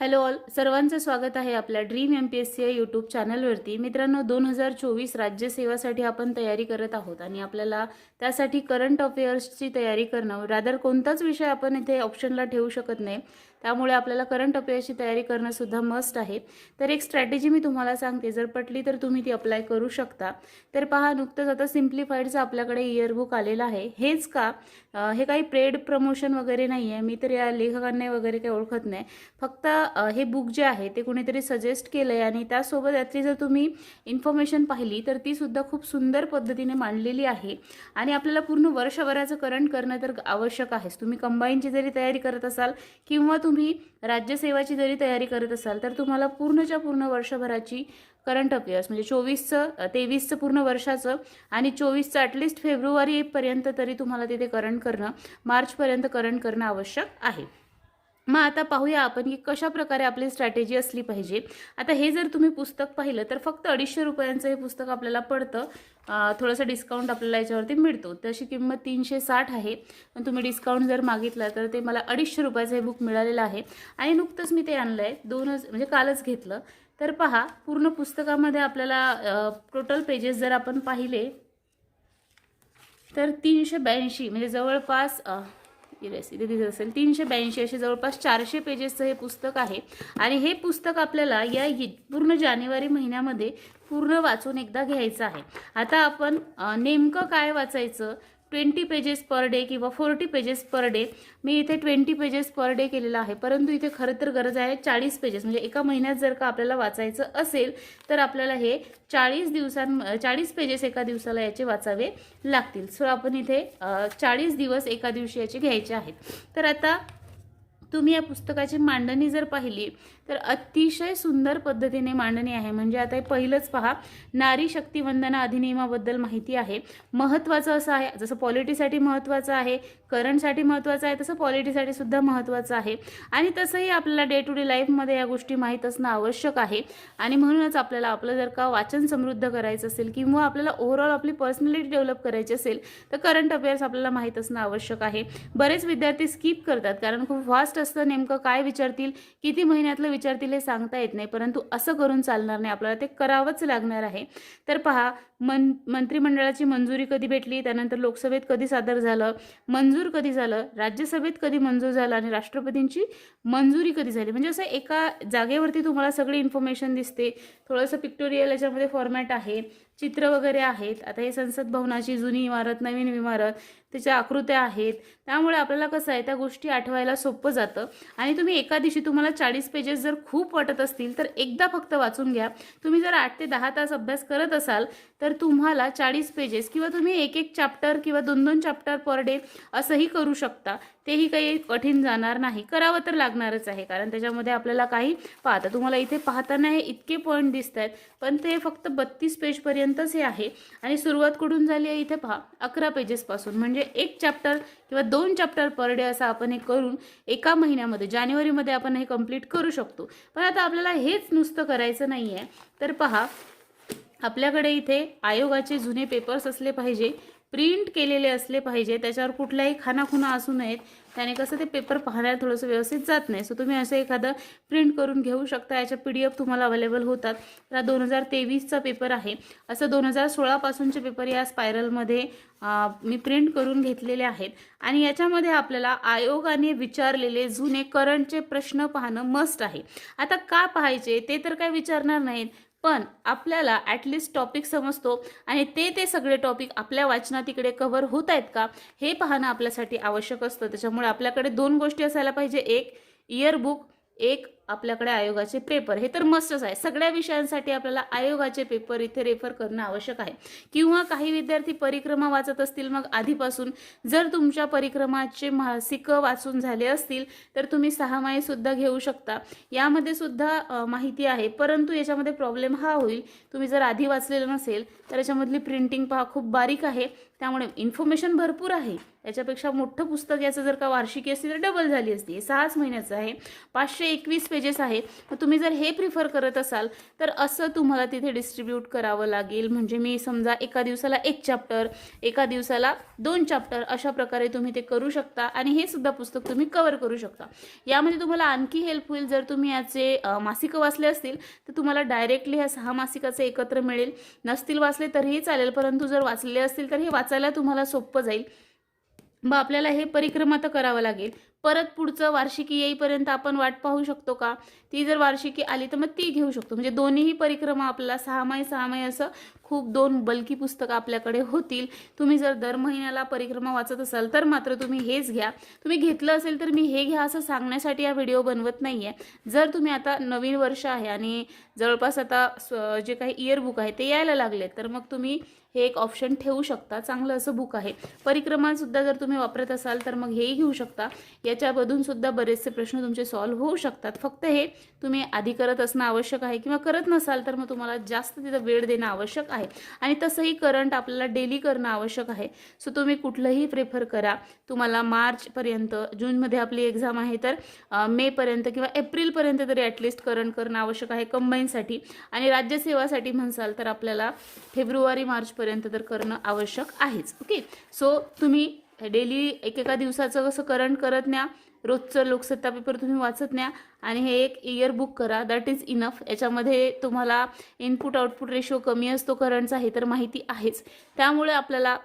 Hello all सर्वांचं स्वागत आहे आपल्या dream M P S C या यूट्यूब चॅनलवरती मित्रांनो दोन हजार चोवीस राज्यसेवासाठी आपण तयारी करत आहोत आणि आपल्याला त्यासाठी करंट अफेअर्सची तयारी करणं रादर कोणताच विषय आपण इथे ऑप्शनला ठेवू शकत नाही. त्यामुळे आपल्याला करंट अफेअर्सची तयारी करणं सुद्धा मस्ट आहे. तर एक स्ट्रॅटेजी मी तुम्हाला सांगते. जर पटली तर तुम्ही ती अप्लाय करू शकता. तर पहा नुकतंच आता सिम्प्लिफाईडचं आपल्याकडे इयरबुक आलेलं आहे. हेच का? हे काही पेड प्रमोशन वगैरे नाही आहे मी तर या लेखकांना वगैरे काही ओळखत नाही. फक्त हे बुक जे आहे ते कुणीतरी सजेस्ट केलं आहे आणि त्यासोबत यातली जर तुम्ही इन्फॉर्मेशन पाहिली तर ती सुद्धा खूप सुंदर पद्धतीने मांडलेली आहे. आणि आपल्याला पूर्ण वर्षभराचं करंट करणं तर आवश्यक आहेच. तुम्ही कंबाईनची जरी तयारी करत असाल किंवा तुम्ही तुम्ही राज्यसेवाची जरी तयारी करत असाल तर तुम्हाला पूर्णच्या पूर्ण वर्षभराची करंट अफेअर्स म्हणजे चोवीसचं तेवीसचं पूर्ण वर्षाचं आणि चोवीसचं ॲटलिस्ट फेब्रुवारीपर्यंत तरी तुम्हाला तिथे करंट करणं मार्चपर्यंत करंट करणं आवश्यक आहे. मग आता पाहूया आपण की कशा प्रकारे आपली स्ट्रॅटेजी असली पाहिजे. आता हे जर तुम्ही पुस्तक पाहिलं तर फक्त अडीचशे रुपयांचं हे पुस्तक आपल्याला पडतं. थोडंसं डिस्काउंट आपल्याला याच्यावरती मिळतो. तशी किंमत तीनशे साठ आहे. पण तुम्ही डिस्काउंट जर मागितला तर ते मला अडीचशे रुपयाचं हे बुक मिळालेलं आहे. आणि नुकतंच मी ते आणलं आहे दोनच म्हणजे कालच घेतलं. तर पहा पूर्ण पुस्तकामध्ये आपल्याला टोटल पेजेस जर आपण पाहिले तर तीनशे ब्याऐंशी म्हणजे जवळपास येस इथे दिसत असेल तीनशे ब्याऐंशी असे जवळपास चारशे पेजेसचं हे पुस्तक आहे. आणि हे पुस्तक आपल्याला या पूर्ण जानेवारी महिन्यामध्ये पूर्ण वाचून एकदा घ्यायचं आहे. आता आपण नेमकं काय वाचायचं? ट्वेंटी पेजेस पर डे किंवा फोर्टी पेजेस पर डे मी इथे ट्वेंटी पेजेस पर डे केलेलं आहे. परंतु इथे खरं तर गरज आहे चाळीस पेजेस. म्हणजे एका महिन्यात जर का आपल्याला वाचायचं असेल तर आपल्याला हे चाळीस दिवसां चाळीस पेजेस एका दिवसाला याचे वाचावे लागतील. सो आपण इथे चाळीस दिवस एका दिवशी याचे घ्यायचे आहेत. तर आता तुम्ही या पुस्तकाची मांडणी जर पाहिली तर अतिशय सुंदर पद्धतीने मांडणी आहे. म्हणजे आता हे पहिलंच पहा. नारी शक्ती वंदना अधिनियमाबद्दल माहिती आहे. महत्त्वाचं असं आहे. जसं पॉलिटीसाठी महत्त्वाचं आहे. करंटसाठी महत्त्वाचं आहे. तसं पॉलिटीसाठी सुद्धा महत्त्वाचं आहे. आणि तसंही आपल्याला डे टू डे लाईफमध्ये या गोष्टी माहीत असणं आवश्यक आहे. आणि म्हणूनच आपल्याला आपलं जर का वाचन समृद्ध करायचं असेल किंवा आपल्याला ओव्हरऑल आपली पर्सनॅलिटी डेव्हलप करायची असेल तर करंट अफेअर्स आपल्याला माहीत असणं आवश्यक आहे. बरेच विद्यार्थी स्किप करतात. कारण खूप फास्ट असतं नेमकं काय विचारतील किती महिन्यातलं विचारतील हे सांगता येत नाही परंतु असं करून चालणार नाही. आपल्याला ते करावंच लागणार आहे. तर पहा मन मंत्रिमंडळाची मंजुरी कधी भेटली त्यानंतर लोकसभेत कधी सादर झालं मंजूर कधी झालं राज्यसभेत कधी मंजूर झालं आणि राष्ट्रपतींची मंजुरी कधी झाली? म्हणजे असं एका जागेवरती तुम्हाला सगळी इन्फॉर्मेशन दिसते. थोडंसं पिक्टोरियल याच्यामध्ये फॉर्मॅट आहे. चित्र वगैरे आहेत. आता हे संसद भवनाची जुनी इमारत नवीन इमारत त्याच्या आकृत्या आहेत. त्यामुळे आपल्याला कसं आहे त्या गोष्टी आठवायला सोपं जातं. आणि तुम्ही एका दिवशी तुम्हाला चाळीस पेजेस जर खूप वाटत असतील तर एकदा फक्त वाचून घ्या. तुम्ही जर आठ ते दहा तास अभ्यास करत असाल तर तुम्हाला चाळीस पेजेस किंवा तुम्ही एक एक चॅप्टर किंवा दोन दोन चॅप्टर पर डे असंही करू शकता. तेही काही कठीण जाणार नाही. करावं तर लागणारच आहे कारण त्याच्यामध्ये आपल्याला काही पाहता तुम्हाला इथे पाहताना हे इतके पॉईंट दिसत आहेत पण ते फक्त बत्तीस पेजपर्यंतच हे आहे. आणि सुरुवात कुठून झाली आहे इथे पहा अकरा पेजेसपासून म्हणजे एक चॅप्टर किंवा दोन चॅप्टर पर डे असं आपण हे करून एका महिन्यामध्ये जानेवारीमध्ये आपण हे कंप्लीट करू शकतो. पण आता आपल्याला हेच नुसतं करायचं नाही आहे तर पहा आपल्याकडे इथे आयोगाचे जुने पेपर्स असले पाहिजे. प्रिंट केलेले असले पाहिजे त्याच्यावर कुठलाही खानाखुना असू नयेत त्याने कसं ते पेपर पाहण्यात थोडंसं व्यवस्थित जात नाही. सो तुम्ही असं एखादं प्रिंट करून घेऊ शकता. याच्या पी डी एफ तुम्हाला अवेलेबल होतात. तर दोन हजार तेवीसचा पेपर आहे. असं दोन हजार सोळापासूनचे पेपर या स्पायरलमध्ये मी प्रिंट करून घेतलेले आहेत. आणि याच्यामध्ये आपल्याला आयोगाने विचारलेले जुने करंटचे प्रश्न पाहणं मस्ट आहे. आता का पाहायचे? ते तर काय विचारणार नाहीत. पण आपल्याला ॲटलिस्ट टॉपिक समजतो. आणि ते ते सगळे टॉपिक आपल्या वाचनात इकडे कव्हर होत आहेत का हे पाहणं आपल्यासाठी आवश्यक असतं. त्याच्यामुळे आपल्याकडे दोन गोष्टी असायला पाहिजे. एक इयरबुक एक आपल्याकडे आयोगाचे पेपर हे तर मस्तच आहे. सगळ्या विषयांसाठी आपल्याला आयोगाचे पेपर इथे रेफर करणं आवश्यक आहे. किंवा काही विद्यार्थी परिक्रमा वाचत असतील मग आधीपासून जर तुमच्या परिक्रमाचे मासिक वाचून झाले असतील तर तुम्ही सहामाही सुद्धा घेऊ शकता. यामध्ये सुद्धा माहिती आहे. परंतु याच्यामध्ये प्रॉब्लेम हा होईल. तुम्ही जर आधी वाचलेलं नसेल तर याच्यामधली प्रिंटिंग पहा खूप बारीक आहे. त्यामुळे इन्फॉर्मेशन भरपूर आहे. याच्यापेक्षा मोठं पुस्तक याचं जर का वार्षिकी असती तर डबल झाली असती. हे सहाच महिन्याचं आहे. पाचशे एकवीस पेजेस आहे. तुम्ही जर हे प्रिफर करत असाल तर असं तुम्हाला तिथे डिस्ट्रीब्यूट करावं लागेल. म्हणजे मी समजा एका दिवसाला एक चॅप्टर एका दिवसाला दोन चॅप्टर अशा प्रकारे तुम्ही ते करू शकता आणि हे सुद्धा पुस्तक तुम्ही कवर करू शकता. यामध्ये तुम्हाला आणखी हेल्प होईल. जर तुम्ही याचे मासिकं वाचले असतील तर तुम्हाला डायरेक्टली ह्या सहा मासिकाचे एकत्र मिळेल. नसतील वाचले तरीही चालेल परंतु जर वाचले असतील तर हे वाचायला तुम्हाला सोपं जाईल. मग आपल्याला हे परिक्रमा तर करावं लागेल. परत पुढचं वार्षिकी येईपर्यंत आपण वाट पाहू शकतो का? ती जर वार्षिकी आली तर मग ती घेऊ शकतो. म्हणजे दोन्हीही परिक्रमा आपल्याला सहामाही सहामाही असं खूप दोन बल्की पुस्तकं आपल्याकडे होतील. तुम्ही जर दर महिन्याला परिक्रमा वाचत असाल तर मात्र तुम्ही हेच घ्या. तुम्ही घेतलं असेल तर मी हे घ्या असं सांगण्यासाठी हा व्हिडिओ बनवत नाही आहे जर तुम्ही आता नवीन वर्ष आहे आणि जवळपास आता जे काही इयरबुक आहे ते यायला लागले तर मग तुम्ही हे एक ऑप्शन ठेवू शकता. चांगलं असं बुक आहे. परिक्रमासुद्धा जर तुम्ही वापरत असाल तर मग हेही घेऊ शकता. याच्यामधूनसुद्धा बरेचसे प्रश्न तुमचे सॉल्व्ह होऊ शकतात. फक्त हे तुम्ही आधी करत असणं आवश्यक आहे किंवा करत नसाल तर मग तुम्हाला जास्त तिथं वेळ देणं आवश्यक आहे. आणि तसंही करंट आपल्याला डेली करणं आवश्यक आहे. सो तुम्ही कुठलंही प्रेफर करा. तुम्हाला मार्चपर्यंत जूनमध्ये आपली एक्झाम आहे तर मेपर्यंत किंवा एप्रिलपर्यंत तरी ॲटलिस्ट करंट करणं आवश्यक आहे कंबाईनसाठी आणि राज्यसेवासाठी म्हणसाल तर आपल्याला फेब्रुवारी मार्चपर्यंत पर्यंत तर करणं आवश्यक आहेच. ओके सो तुम्ही डेली एकेका दिवसाचं कसं करंट करत न्या रोजचं लोकसत्ता पेपर तुम्ही वाचत न्या आणि हे एक इयर बुक करा. दॅट इज इनफ याच्यामध्ये तुम्हाला इनपुट आउटपुट रेशो कमी असतो करंटचा हे तर माहिती आहेच. त्यामुळे आपल्याला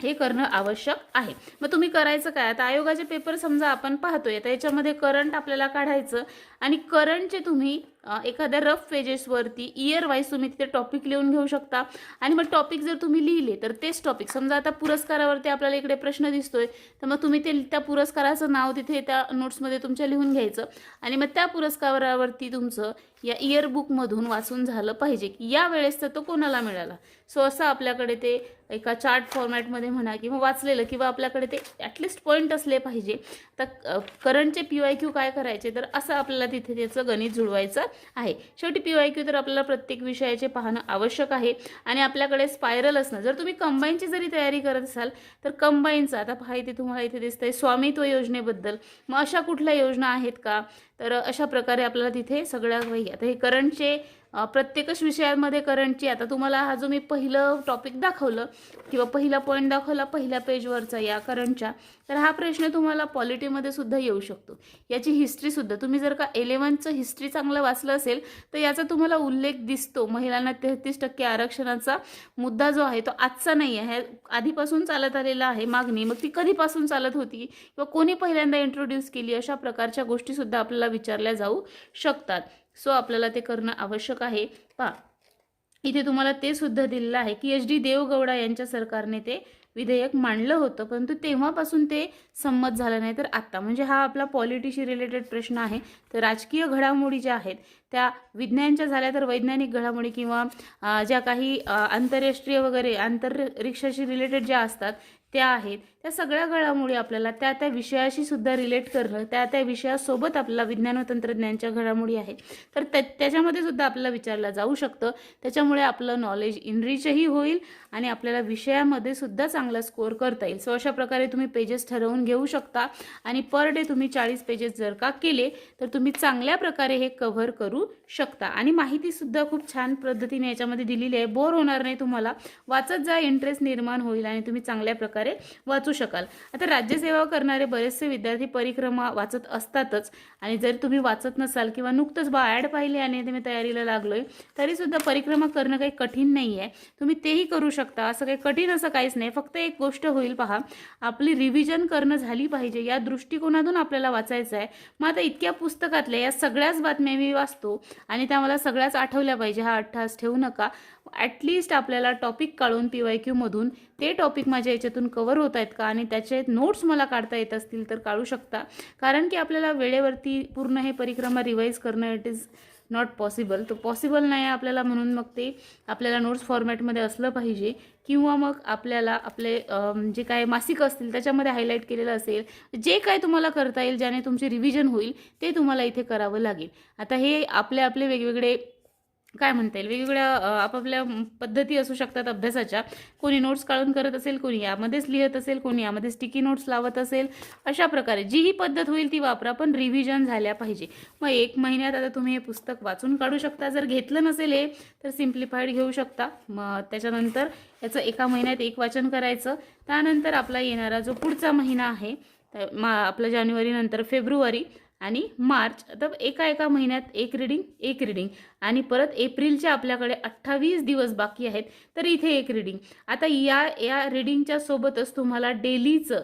हे करणं आवश्यक आहे. मग तुम्ही करायचं काय? आता आयोगाचे पेपर समजा आपण पाहतोय तर याच्यामध्ये करंट आपल्याला काढायचं आणि करंटचे तुम्ही एखाद्या रफ पेजेसवरती इयर वाईज तुम्ही तिथे टॉपिक लिहून घेऊ शकता. आणि मग टॉपिक जर तुम्ही लिहिले तर तेच टॉपिक समजा आता पुरस्कारावरती आपल्याला इकडे प्रश्न दिसतोय तर मग तुम्ही ते त्या पुरस्काराचं नाव तिथे त्या नोट्समध्ये तुमच्या लिहून घ्यायचं. आणि मग त्या पुरस्कारावरती तुमचं या इयरबुकमधून वाचून झालं पाहिजे. की या वेळेस तर तो कोणाला मिळाला? सो असं आपल्याकडे ते एका चार्ट फॉर्मॅटमध्ये म्हणा किंवा वाचलेलं किंवा आपल्याकडे ते ॲटलिस्ट पॉईंट असले पाहिजे. तर करंटचे पी वाय क्यू काय करायचे? तर असं आपल्याला तिथे त्याचं गणित जुळवायचं आहे. शेवटी पी वाय क्यू तर आपल्याला प्रत्येक विषयाचे पाहणं आवश्यक आहे. आणि आपल्याकडे स्पायरल असणं जर तुम्ही कंबाईनची जरी तयारी करत असाल तर कंबाईनचं आता पहा इथे तुम्हाला इथे दिसतंय स्वामित्व योजनेबद्दल. मग अशा कुठल्या योजना आहेत का? तर अशा प्रकारे आपल्याला तिथे सगळ्या वही आता हे करंटचे प्रत्येकच विषयांमध्ये करंटची. आता तुम्हाला हा जो मी पहिलं टॉपिक दाखवलं किंवा पहिला पॉईंट दाखवला पहिल्या पेजवरचा या करंटच्या तर हा प्रश्न तुम्हाला पॉलिटीमध्ये सुद्धा येऊ शकतो. याची हिस्ट्रीसुद्धा तुम्ही जर का इलेवनचं हिस्ट्री चांगलं वाचलं असेल तर याचा तुम्हाला उल्लेख दिसतो. महिलांना तेहतीस टक्के आरक्षणाचा मुद्दा जो आहे तो आजचा नाही आहे आधीपासून चालत आलेला आहे मागणी. मग ती कधीपासून चालत होती? किंवा कोणी पहिल्यांदा इंट्रोड्यूस केली? अशा प्रकारच्या गोष्टीसुद्धा आपल्याला विचारल्या जाऊ शकतात. सो आपल्याला ते करणं आवश्यक आहे. पहा इथे तुम्हाला ते सुद्धा दिलेलं आहे की एच डी देवगौडा यांच्या सरकारने ते विधेयक मांडलं होतं परंतु तेव्हापासून ते संमत झालं नाही. तर आत्ता म्हणजे हा आपला पॉलिटीशी रिलेटेड प्रश्न आहे. तर राजकीय घडामोडी ज्या आहेत त्या विज्ञानच्या झाल्या तर वैज्ञानिक घडामोडी किंवा ज्या काही आंतरराष्ट्रीय वगैरे आंतररिक्षाशी रिलेटेड ज्या असतात त्या आहेत. त्या सगळ्या घडामोडी आपल्याला त्या त्या विषयाशी सुद्धा रिलेट करणं त्या त्या विषयासोबत आपल्याला विज्ञान व तंत्रज्ञानच्या घडामोडी आहे तर त्या त्याच्यामध्ये सुद्धा आपल्याला विचारलं जाऊ शकतं. त्याच्यामुळे आपलं नॉलेज इनरिचही होईल आणि आपल्याला विषयामध्ये सुद्धा चांगला स्कोअर करता येईल. सो अशा प्रकारे तुम्ही पेजेस ठरवून घेऊ शकता आणि पर डे तुम्ही चाळीस पेजेस जर का केले तर तुम्ही चांगल्या प्रकारे हे कव्हर करू शकता. आणि माहितीसुद्धा खूप छान पद्धतीने याच्यामध्ये दिलेली आहे. बोर होणार नाही तुम्हाला. वाचत जा इंटरेस्ट निर्माण होईल आणि तुम्ही चांगल्या प्रकारे वाचू शकाल. आता राज्यसेवा करणारे बरेचसे विद्यार्थी परिक्रमा वाचत असतातच. आणि जर तुम्ही वाचत नसाल किंवा नुकतंच बा ॲड पाहिली आणि तुम्ही तयारीला लागलोय तरीसुद्धा परिक्रमा करणं काही कठीण नाही आहे तुम्ही तेही करू शकता. असं काही कठीण असं काहीच नाही. फक्त एक गोष्ट होईल पहा. आपली रिव्हिजन करणं झाली पाहिजे. या दृष्टिकोनातून आपल्याला वाचायचं आहे मग आता इतक्या पुस्तकातल्या या सगळ्याच बातम्या मी वाचतो. आणि त्या मला सगळ्याच आठवल्या पाहिजे. हा अठ्ठास ठेवू नका. ॲटलिस्ट आपल्याला टॉपिक काढून पी वाय क्यूमधून ते टॉपिक माझ्या याच्यातून कवर होत आहेत का? आणि त्याचे नोट्स मला काढता येत असतील तर काढू शकता. कारण की आपल्याला वेळेवरती पूर्ण हे परिक्रमा रिवाईज करणं इट इज नॉट पॉसिबल तर पॉसिबल नाही आहे आपल्याला म्हणून मग ते आपल्याला नोट्स फॉर्मॅटमध्ये असलं पाहिजे. किंवा मग आपल्याला आपले जे काय मासिक असतील त्याच्यामध्ये हायलाईट केलेलं असेल जे काय तुम्हाला करता येईल ज्याने तुमचे रिव्हिजन होईल ते तुम्हाला इथे करावं लागेल. आता हे आपले आपले वेगवेगळे काय म्हणता येईल? वेगवेगळ्या आपापल्या पद्धती असू शकतात अभ्यासाच्या. कोणी नोट्स काढून करत असेल कोणी यामध्येच लिहित असेल कोणी यामध्ये स्टिकी नोट्स लावत असेल अशा प्रकारे जी ही पद्धत होईल ती वापरा पण रिव्हिजन झाल्या पाहिजे. मग एक महिन्यात आता तुम्ही हे पुस्तक वाचून काढू शकता. जर घेतलं नसेल हे तर सिम्प्लिफाईड घेऊ शकता. मग त्याच्यानंतर याचं एका महिन्यात एक वाचन करायचं. त्यानंतर आपला येणारा जो पुढचा महिना आहे मा आपला जानेवारीनंतर फेब्रुवारी आणि मार्च तर एका एका महिन्यात एक रिडिंग एक रिडिंग आणि परत एप्रिलच्या आपल्याकडे अठ्ठावीस दिवस बाकी आहेत तर इथे एक रिडिंग आता या या रिडिंगच्या सोबतच तुम्हाला डेलीचं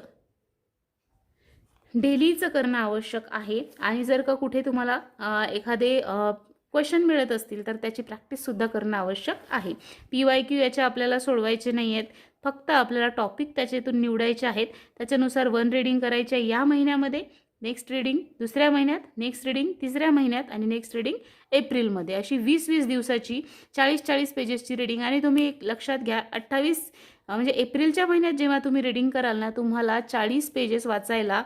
डेलीचं करणं आवश्यक आहे. आणि जर का कुठे तुम्हाला एखादे क्वेश्चन मिळत असतील तर त्याची प्रॅक्टिससुद्धा करणं आवश्यक आहे. पी वाय क्यू याच्या आपल्याला सोडवायचे नाही आहेत फक्त आपल्याला टॉपिक त्याच्यातून निवडायचे आहेत. त्याच्यानुसार वन रिडिंग करायचे आहे या महिन्यामध्ये. नेक्स्ट रिडिंग दुसऱ्या महिन्यात. नेक्स्ट रिडिंग तिसऱ्या महिन्यात. आणि नेक्स्ट रिडिंग एप्रिलमध्ये. अशी वीस वीस दिवसाची चाळीस चाळीस पेजेसची रिडिंग आणि तुम्ही एक लक्षात घ्या अठ्ठावीस म्हणजे एप्रिलच्या महिन्यात जेव्हा तुम्ही रिडिंग कराल ना तुम्हाला चाळीस पेजेस वाचायला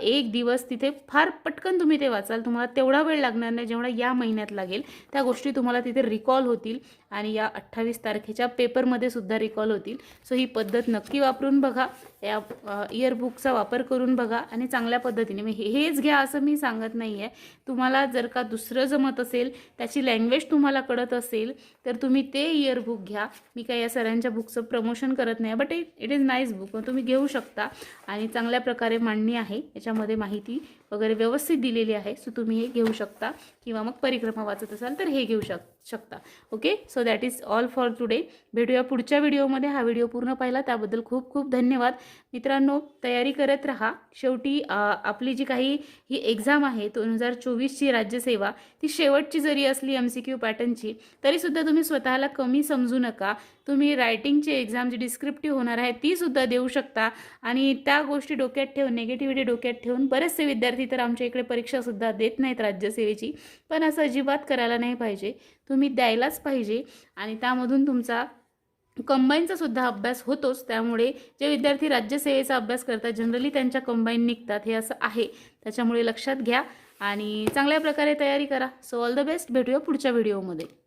एक दिवस तिथे फार पटकन तुम्ही ते वाचाल. तुम्हाला तेवढा वेळ लागणार नाही जेवढा या महिन्यात लागेल. त्या गोष्टी तुम्हाला तिथे रिकॉल होतील आणि या अठ्ठावीस तारखेच्या पेपरमध्ये सुद्धा रिकॉल होतील. सो ही पद्धत नक्की वापरून बघा. या इयरबुकचा वापर करून बघा आणि चांगल्या पद्धतीने. म्हणजे मी हेच घ्या असं मी सांगत नाही आहे तुम्हाला जर का दुसरं जमत असेल त्याची लँग्वेज तुम्हाला कळत असेल तर तुम्ही ते इयरबुक घ्या. मी काही या सरांच्या बुकचं प्रमोशन करत नाही but it it is nice book तुम्ही घेऊ शकता. आणि चांगल्या प्रकारे मांडणी आहे. याच्यामध्ये माहिती वगैरे व्यवस्थित दिलेली आहे. सो तुम्ही हे घेऊ शकता. किंवा मग परिक्रमा वाचत असाल तर हे घेऊ शक शकता. Okay so that is all for today भेटूया पुढच्या व्हिडिओमध्ये. हा व्हिडिओ पूर्ण पाहिला. त्याबद्दल खूप खूप धन्यवाद. मित्रांनो तयारी करत राहा. शेवटी आपली जी काही ही एक्झाम आहे दोन हजार चोवीसची राज्यसेवा ती शेवटची जरी असली एम सी क्यू पॅटर्नची तरीसुद्धा तुम्ही स्वतःला कमी समजू नका. तुम्ही रायटिंगची एक्झाम जी डिस्क्रिप्टिव्ह होणार आहे तीसुद्धा देऊ शकता. आणि त्या गोष्टी डोक्यात ठेवून नेगेटिव्हिटी डोक्यात ठेवून बरेचसे विद्यार्थी विद्यार्थी तर आमच्या इकडे परीक्षासुद्धा देत नाहीत राज्यसेवेची. पण असं अजिबात करायला नाही पाहिजे. तुम्ही द्यायलाच पाहिजे. आणि त्यामधून तुमचा कंबाईनचा सुद्धा अभ्यास होतोच. त्यामुळे जे विद्यार्थी राज्यसेवेचा अभ्यास करतात जनरली त्यांच्या कंबाईन निघतात. हे असं आहे. त्याच्यामुळे लक्षात घ्या आणि चांगल्या प्रकारे तयारी करा. सो ऑल द बेस्ट भेटूया पुढच्या व्हिडिओमध्ये